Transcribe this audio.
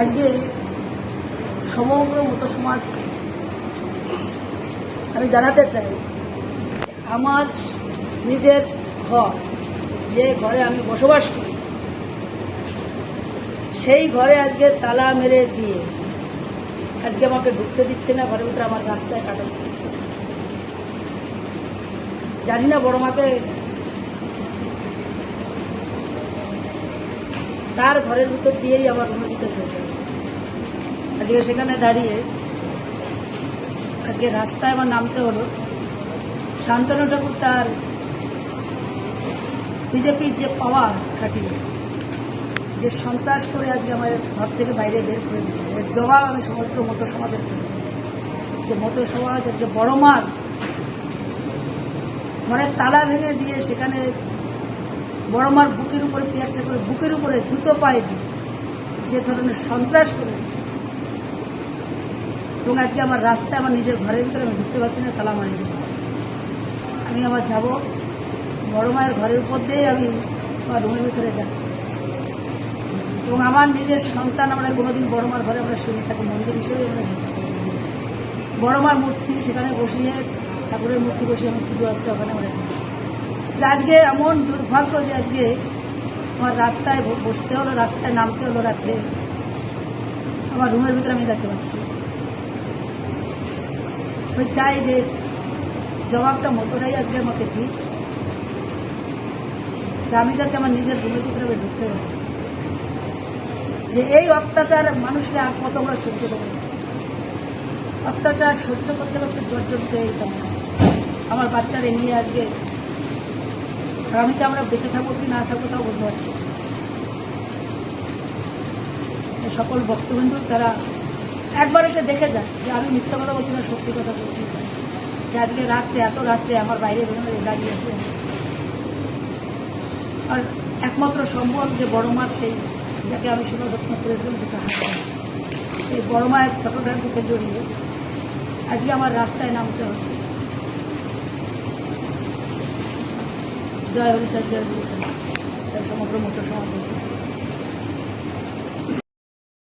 আজকে সমগ্র মতো সমাজকে আমি জানাতে চাই, আমার নিজের ঘর, যে ঘরে আমি বসবাস করি, সেই ঘরে আজকে তালা মেরে দিয়ে আজকে আমাকে ঢুকতে দিচ্ছে না, ঘরের ভিতরে আমার রাস্তায় কাটাতে দিচ্ছে। জানি না বড় মাকে তার ঘরের ভিতর দিয়েই আমার রুমের ভিতর যেতে আজকে সেখানে দাঁড়িয়ে আজকে রাস্তায় আমার নামতে হলো। শান্তনু ঠাকুর তার বিজেপির যে পাওয়ার খাটিয়ে, যে সন্ত্রাস করে আজকে আমার ঘর থেকে বাইরে বের করে দিল এর জবাব আমি সমস্ত মতো সমাজের। যে মতো সমাজের যে বড় মার ঘরের তালা ভেঙে দিয়ে সেখানে বড় মার বুকের উপরে পেয়ারটা করে বুকের উপরে জুতো পায়ে দিয়ে যে ধরনের সন্ত্রাস করেছে। এবং আজকে আমার রাস্তায় আমার নিজের ঘরের ভিতরে আমি ঢুকতে পারছি না, তালা দিয়েছি। আমি আবার যাব, বড় মায়ের ঘরের উপর দিয়েই আমি আমার রুমের ভিতরে যাই এবং আমার নিজের সন্তান আমরা কোনোদিন বড় মার ঘরে আমরা শুনে থাকি, মন্দির হিসেবে আমরা দেখেছি বড় মার মূর্তি সেখানে বসিয়ে ঠাকুরের মূর্তি বসিয়ে আমি পুজো আজকে ওখানে আমরা আজকে এমন দুর্ভাগ্য যে আজকে আমার রাস্তায় বসতে হলো, রাস্তায় নামতে হলো রাত্রে আমার রুমের ভিতরে আমি যেতে পারছি। আমি চাই যে জবাবটা মতোটাই আজকে আমাকে যে আমি যাতে আমার নিজের রুমের ভিতরে আমি ঢুকতে পারি যে এই অত্যাচার মানুষকে আর কত আমরা সহ্য করব অত্যাচার সহ্য করতে করতে জর্জরিত হয়েছে আমরা। আমার বাচ্চারা নিয়ে আজকে আগামীতে আমরা বেঁচে থাকব কি না থাকব তাও বলতে পারছি সকল ভক্তবিন্দু তারা একবার এসে দেখে যায় যে আমি মিথ্যা কথা বলছি না, সত্যি কথা বলছি যে আজকে রাত্রে, এত রাত্রে আমার বাইরে বেরোনো দাঁড়িয়ে আছে। আর একমাত্র সম্ভব যে বড় মার সেই, যাকে আমি সেবা যত্ন করেছিলাম দুটো হাত সেই বড় মায়ের ফটোটার বুকে জড়িয়ে আজকে আমার রাস্তায় নামতে হবে। জয় হরিচার জয় হরিচার জয় সমগ্র মতো সমাজ